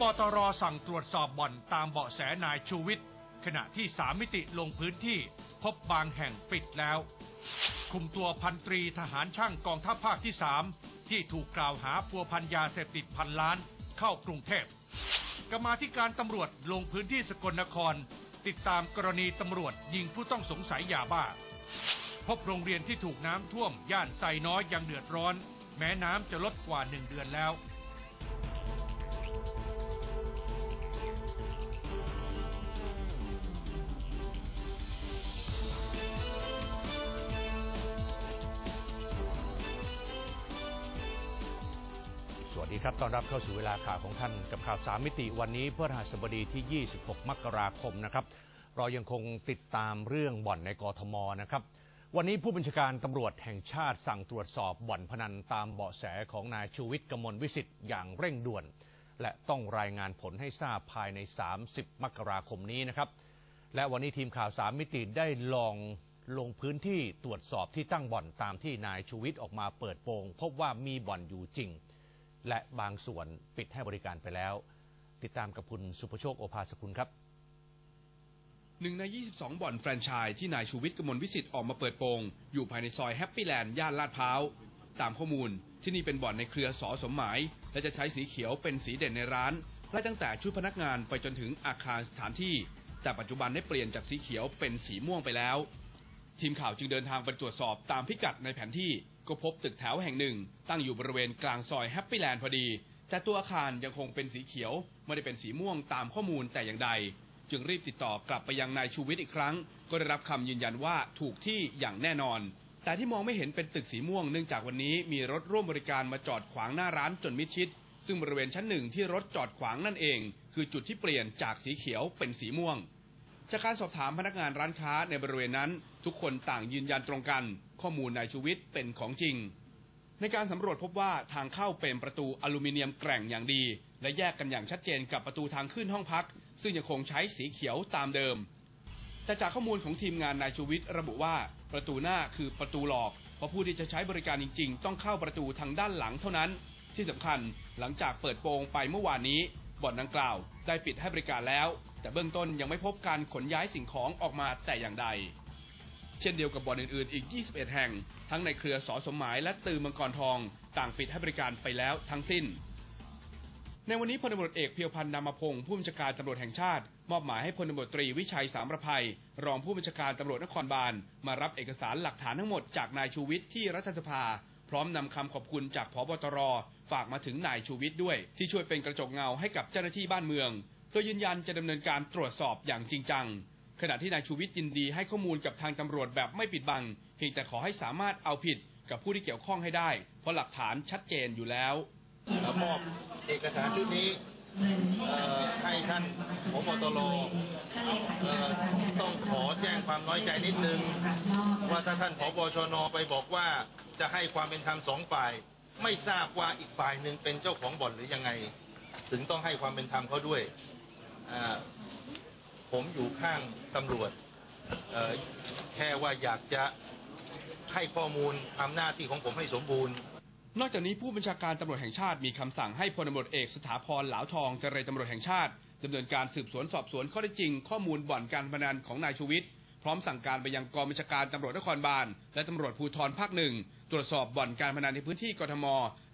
บตรสั่งตรวจสอบบ่อนตามเบาะแสนายชูวิทย์ ขณะที่สามมิติลงพื้นที่พบบางแห่งปิดแล้ว คุมตัวพันตรีทหารช่างกองทัพภาคที่สามที่ถูกกล่าวหาพัวพันยาเสพติดพันล้านเข้ากรุงเทพกรรมาธิการตำรวจลงพื้นที่สกลนคร ติดตามกรณีตำรวจยิงผู้ต้องสงสัยยาบ้า พบโรงเรียนที่ถูกน้ำท่วมย่านไซน้อยยังเดือดร้อน แม้น้ำจะลดกว่าหนึ่งเดือนแล้ว ดีครับ ต้อนรับเข้าสู่เวลาข่าวของท่านกับข่าวสามมิติวันนี้เพื่อหัสบดีที่ 26 มกราคมนะครับ เรายังคงติดตามเรื่องบ่อนในกรทมนะครับ วันนี้ผู้บัญชาการตำรวจแห่งชาติสั่งตรวจสอบบ่อนพนันตามเบาะแสของนายชูวิทย์กมลวิสิทธิ์อย่างเร่งด่วน และต้องรายงานผลให้ทราบภายใน 30 มกราคมนี้นะครับ และวันนี้ทีมข่าวสามมิติได้ลองลงพื้นที่ตรวจสอบที่ตั้งบ่อนตามที่นายชูวิทย์ออกมาเปิดโปงพบว่ามีบ่อนอยู่จริง และบางส่วนปิดให้บริการไปแล้ว ติดตามกับคุณสุประโชคโอภาสกุลครับหนึ่งใน 22 บ่อนแฟรนไชส์ที่นายชูวิทย์กมลวิสิทธิ์ออกมาเปิดโปง อยู่ภายในซอยแฮปปี้แลนด์ย่านลาดพร้าว ตามข้อมูลที่นี่เป็นบ่อนในเครือสอสมหมาย และจะใช้สีเขียวเป็นสีเด่นในร้านไล่ตั้งแต่ชุดพนักงานไปจนถึงอาคารสถานที่ แต่ปัจจุบันได้เปลี่ยนจากสีเขียวเป็นสีม่วงไปแล้ว ทีมข่าวจึงเดินทางไปตรวจสอบตามพิกัดในแผนที่ก็พบตึกแถวแห่งหนึ่ง ตั้งอยู่บริเวณกลางซอยแฮปปี้แลนด์พอดี แต่ตัวอาคารยังคงเป็นสีเขียว ไม่ได้เป็นสีม่วงตามข้อมูลแต่อย่างใด จึงรีบติดต่อกลับไปยังนายชูวิทย์อีกครั้ง ก็ได้รับคำยืนยันว่าถูกที่อย่างแน่นอน แต่ที่มองไม่เห็นเป็นตึกสีม่วงเนื่องจากวันนี้มีรถร่วมบริการมาจอดขวางหน้าร้านจนมิดชิด ซึ่งบริเวณชั้นหนึ่งที่รถจอดขวางนั่นเอง คือจุดที่เปลี่ยนจากสีเขียวเป็นสีม่วง จากการสอบถามพนักงานร้านค้าในบริเวณนั้น ทุกคนต่างยืนยันตรงกัน ข้อมูลนายชูวิทย์เป็นของจริง ในการสำรวจพบว่าทางเข้าเป็นประตูอลูมิเนียมแกร่งอย่างดี และแยกกันอย่างชัดเจนกับประตูทางขึ้นห้องพัก ซึ่งยังคงใช้สีเขียวตามเดิม แต่จากข้อมูลของทีมงานนายชูวิทย์ระบุว่าประตูหน้าคือประตูหลอกเพราะผู้ที่จะใช้บริการจริง ๆ ต้องเข้าประตูทางด้านหลังเท่านั้น ที่สำคัญหลังจากเปิดโปงไปเมื่อวานนี้บ่อนดังกล่าว ได้ปิดให้บริการแล้ว แต่เบื้องต้นยังไม่พบการขนย้ายสิ่งของออกมาแต่อย่างใด เช่นเดียวกับบ่อนอื่นๆ อีก 21 แห่ง ทั้งในเครือสอสมหมายและตือมังกรทอง ต่างปิดให้บริการไปแล้วทั้งสิ้น ในวันนี้พลตำรวจเอกเพียวพันธ์นามพงศ์ผู้บัญชาการตำรวจแห่งชาติ มอบหมายให้พลตำรวจตรีวิชัยสามประภัย รองผู้บัญชาการตำรวจนครบาลมารับเอกสารหลักฐานทั้งหมดจากนายชูวิทย์ที่รัฐสภา พร้อมนำคำขอบคุณจากพบตรฝากมาถึงนายชูวิทย์ด้วย ที่ช่วยเป็นกระจกเงาให้กับเจ้าหน้าที่บ้านเมือง โดยยืนยันจะดำเนินการตรวจสอบอย่างจริงจัง ขณะที่นายชูวิทย์ยินดีให้ข้อมูลกับทางตำรวจแบบไม่ปิดบัง เพียงแต่ขอให้สามารถเอาผิดกับผู้ที่เกี่ยวข้องให้ได้ เพราะหลักฐานชัดเจนอยู่แล้วแล้วมอบเอกสารชุดนี้ เอ่อให้ท่านพบตรต้องขอแจ้งความน้อยใจนิดนึง ว่าถ้าท่านผบชนไปบอกว่าจะให้ความเป็นธรรมสองฝ่าย ไม่ทราบว่าอีกฝ่ายหนึ่งเป็นเจ้าของบ่อนหรือยังไง ถึงต้องให้ความเป็นธรรมเขาด้วยผมอยู่ข้างตำรวจแค่ว่าอยากจะให้ข้อมูลทำหน้าที่ของผมให้สมบูรณ์ นอกจากนี้ผู้บัญชาการตำรวจแห่งชาติมีคำสั่งให้พลตำรวจเอกสถาพรเหลาทองเจรตำรวจแห่งชาติดำเนินการสืบสวนสอบสวนข้อเท็จจริง ข้อมูลบ่อนการพนันของนายชูวิทย์พร้อมสั่งการไปยังกองบัญชาการตำรวจนครบาลและตำรวจภูธรภาคหนึ่งตรวจสอบบ่อนการพนันในพื้นที่กทม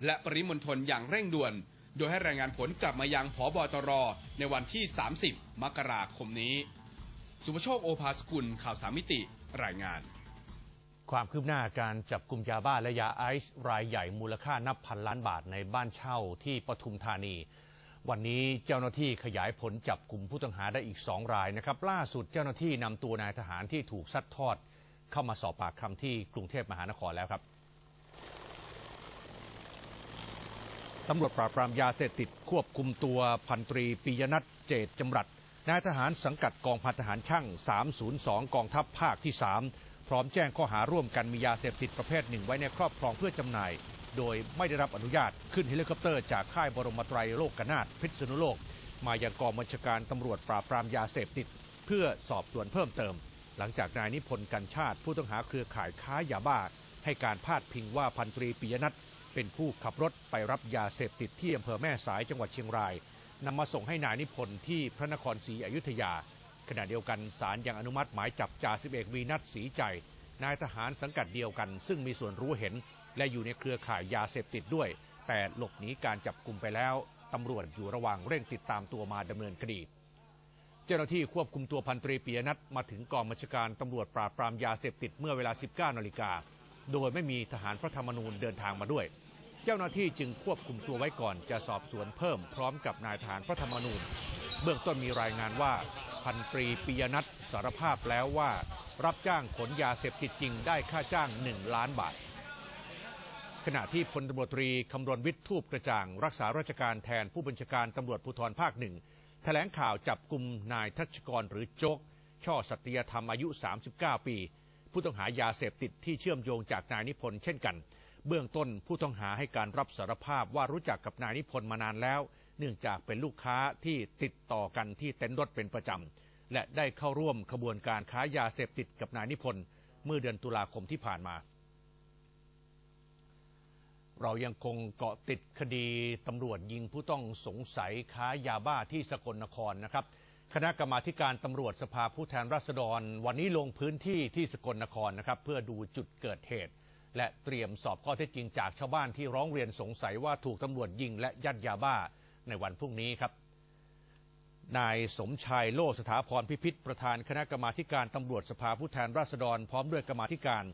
และปริมณฑลอย่างเร่งด่วน โดยให้รายงานผลกลับมายังผบตร ในวันที่ 30 มกราคมนี้ สุภโชคโอภาสกุลข่าวสามมิติรายงาน ความคืบหน้าการจับกลุ่มยาบ้าและยาไอซ์รายใหญ่มูลค่านับพันล้านบาทในบ้านเช่าที่ปทุมธานี วันนี้เจ้าหน้าที่ขยายผลจับกลุ่มผู้ต้องหาได้อีกสองรายนะครับ ล่าสุดเจ้าหน้าที่นำตัวนายทหารที่ถูกซัดทอด เข้ามาสอบปากคำที่กรุงเทพมหานครแล้วครับตำรวจปราบปรามยาเสพติดควบคุมตัวพันตรีปิยนัทเจตจำรัดนายทหารสังกัดกองพันทหารช่าง 302 กองทัพภาคที่ 3 ร้อมแจ้งข้อหาร่วมกันมียาเสพติดประเภทหนึ่งไว้ในครอบครองเพื่อจำหน่าย โดยไม่ได้รับอนุญาตขึ้นเฮลิคอปเตอร์จากค่ายบรมไตรโลกนาถพิษณุโลก มายังกองบัญชาการตำรวจปราบปรามยาเสพติด เพื่อสอบสวนเพิ่มเติม หลังจากนายนิพนธ์กันชาติ ผู้ต้องหาเครือข่ายค้ายาบ้าให้การพาดพิงว่าพันตรีปิยนัทเป็นผู้ขับรถไปรับยาเสพติดที่อำเภอแม่สายจังหวัดเชียงรายนำมาส่งให้นายนิพนธ์ที่พระนครศรีอยุธยา ขณะเดียวกันศาลยังอนุมัติหมายจับจ่าสิบเอกวีนัทศรีใจ นายทหารสังกัดเดียวกัน ซึ่งมีส่วนรู้เห็น และอยู่ในเครือข่ายยาเสพติดด้วย แต่หลบหนีการจับกลุ่มไปแล้วตำรวจอยู่ระหว่างเร่งติดตามตัวมาดำเนินคดี เจ้าหน้าที่ควบคุมตัวพันตรีปียนัทมาถึงกองบัญชาการตำรวจปราบปรามยาเสพติดเมื่อเวลา 19นาฬิกาโดยไม่มีทหารพระธรรมนูญเดินทางมาด้วย เจ้าหน้าที่จึงควบคุมตัวไว้ก่อนจะสอบสวนเพิ่มพร้อมกับนายทหารพระธรรมนูญ เบื้องต้นมีรายงานว่า พันตรีปิยนัทสารภาพแล้วว่ารับจ้างขนยาเสพติดจริงได้ค่าจ้าง 1 ล้านบาท ขณะที่พลตำรวจตรีคำรณวิทย์ทูปกระจ่าง รักษาราชการแทนผู้บัญชาการตำรวจภูธรภาคหนึ่งแถลงข่าวจับกลุ่มนายทัชกรหรือโจก ช่อสัตยธรรมอายุ 39 ปี ผู้ต้องหายาเสพติดที่เชื่อมโยงจากนายนิพนธ์เช่นกัน เบื้องต้นผู้ต้องหาให้การรับสารภาพว่ารู้จักกับนายนิพนธ์มานานแล้ว เนื่องจากเป็นลูกค้าที่ติดต่อกันที่เต็นท์รถเป็นประจำ และได้เข้าร่วมขบวนการค้ายาเสพติดกับนายนิพนธ์เมื่อเดือนตุลาคมที่ผ่านมา เรายังคงเกาะติดคดีตำรวจยิงผู้ต้องสงสัยค้ายาบ้าที่สกลนครนะครับ คณะกรรมาการตำรวจสภาผู้แทนราษฎร วันนี้ลงพื้นที่ที่สกลนครนะครับ เพื่อดูจุดเกิดเหตุและเตรียมสอบข้อเท็จจริงจากชาวบ้านที่ร้องเรียนสงสัยว่าถูกตำรวจยิงและยัดยาบ้า ในวันพรุ่งนี้ครับ นายสมชายโลสถาพรพิพิธประธานคณะกรรมาการตำรวจสภาผู้แทนราษฎร พร้อมด้วยกรรมาการ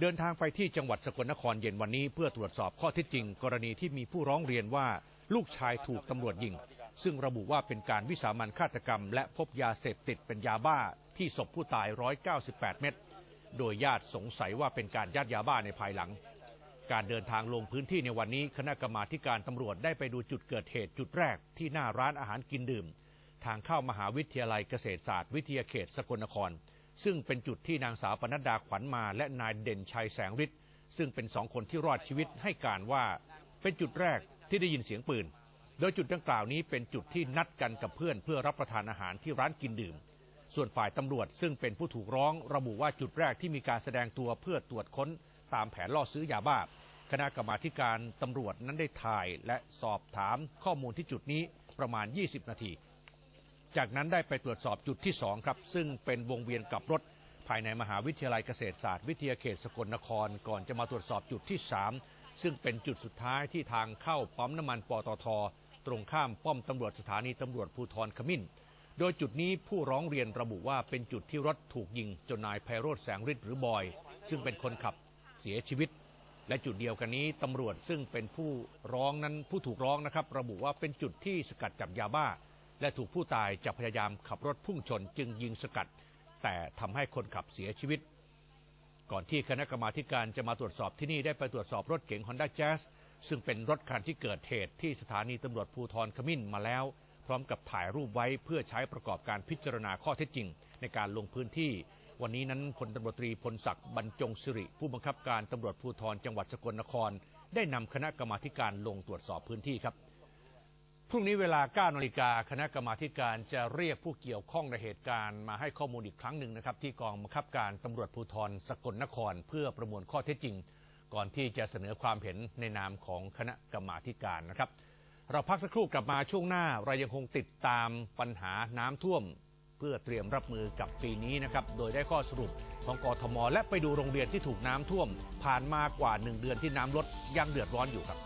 เดินทางไปที่จังหวัดสกลนครเย็นวันนี้ เพื่อตรวจสอบข้อเท็จจริง กรณีที่มีผู้ร้องเรียนว่าลูกชายถูกตำรวจยิง ซึ่งระบุว่าเป็นการวิสามันฆาตกรรม และพบยาเสพติดเป็นยาบ้าที่ศพผู้ตาย 198 เม็ด โดยญาติสงสัยว่าเป็นการยัดยาบ้าในภายหลัง การเดินทางลงพื้นที่ในวันนี้คณะกรรมาการตำรวจได้ไปดูจุดเกิดเหตุจุดแรกที่หน้าร้านอาหารกินดื่ม ทางเข้ามหาวิทยาลัยเกษตรศาสตร์วิทยาเขตสกลนคร ซึ่งเป็นจุดที่นางสาวปนัดดาขวัญมา และนายเด่นชัยแสงฤทธิ์ซึ่งเป็นสองคนที่รอดชีวิตให้การว่าเป็นจุดแรกที่ได้ยินเสียงปืน โดยจุดดังกล่าวนี้เป็นจุดที่นัดกันกับเพื่อนเพื่อรับประทานอาหารที่ร้านกินดื่ม ส่วนฝ่ายตำรวจซึ่งเป็นผู้ถูกร้องระบุว่าจุดแรกที่มีการแสดงตัวเพื่อตรวจค้น ตามแผนล่อซื้อยาบ้า คณะกรรมาการตำรวจนั้นได้ถ่ายและสอบถามข้อมูลที่จุดนี้ประมาณ 20 นาที จากนั้นได้ไปตรวจสอบจุดที่สองครับ ซึ่งเป็นวงเวียนกลับรถภายในมหาวิทยาลัยเกษตรศาสตร์วิทยาเขตสกลนคร ก่อนจะมาตรวจสอบจุดที่สามซึ่งเป็นจุดสุดท้ายที่ทางเข้าปั๊มน้ำมันปตท ตรงข้ามป้อมตำรวจสถานีตำรวจภูธรขมิ้น โดยจุดนี้ผู้ร้องเรียนระบุว่าเป็นจุดที่รถถูกยิงจนนายไพโรธแสงฤทธิ์หรือบอย ซึ่งเป็นคนขับ เสียชีวิต และจุดเดียวกันนี้ตำรวจซึ่งเป็นผู้ร้องนั้นผู้ถูกร้องนะครับ ระบุว่าเป็นจุดที่สกัดจับยาบ้า และถูกผู้ตายจับพยายามขับรถพุ่งชนจึงยิงสกัด แต่ทำให้คนขับเสียชีวิต ก่อนที่คณะกรรมาการจะมาตรวจสอบที่นี่ได้ไปตรวจสอบรถเก๋ง Honda Jazz ซึ่งเป็นรถคันที่เกิดเหตุที่สถานีตำรวจภูธรขมิ้นมาแล้ว พร้อมกับถ่ายรูปไว้เพื่อใช้ประกอบการพิจารณาข้อเท็จจริง ในการลงพื้นที่ วันนี้นั้นพลตำรวจตรีพลศักดิ์บรรจงสิริ ผู้บังคับการตำรวจภูธรจังหวัดสกลนคร ได้นำคณะกรรมาการลงตรวจสอบพื้นที่ครับ พรุ่งนี้เวลา9นาฬิกาคณะกรรมาการจะเรียกผู้เกี่ยวข้องในเหตุการณ์มาให้ข้อมูลอีกครั้งหนึ่งนะครับ ที่กองบังคับการตำรวจภูธรสกลนคร เพื่อประมวลข้อเท็จจริง ก่อนที่จะเสนอความเห็นในนามของคณะกรรมาการนะครับ เราพักสักครู่กลับมาช่วงหน้าเรายังคงติดตามปัญหาน้ำท่วม เพื่อเตรียมรับมือกับปีนี้นะครับ โดยได้ข้อสรุปของกทม และไปดูโรงเรียนที่ถูกน้ำท่วม ผ่านมากว่าหนึ่งเดือนที่น้ำลดยังเดือดร้อนอยู่ครับ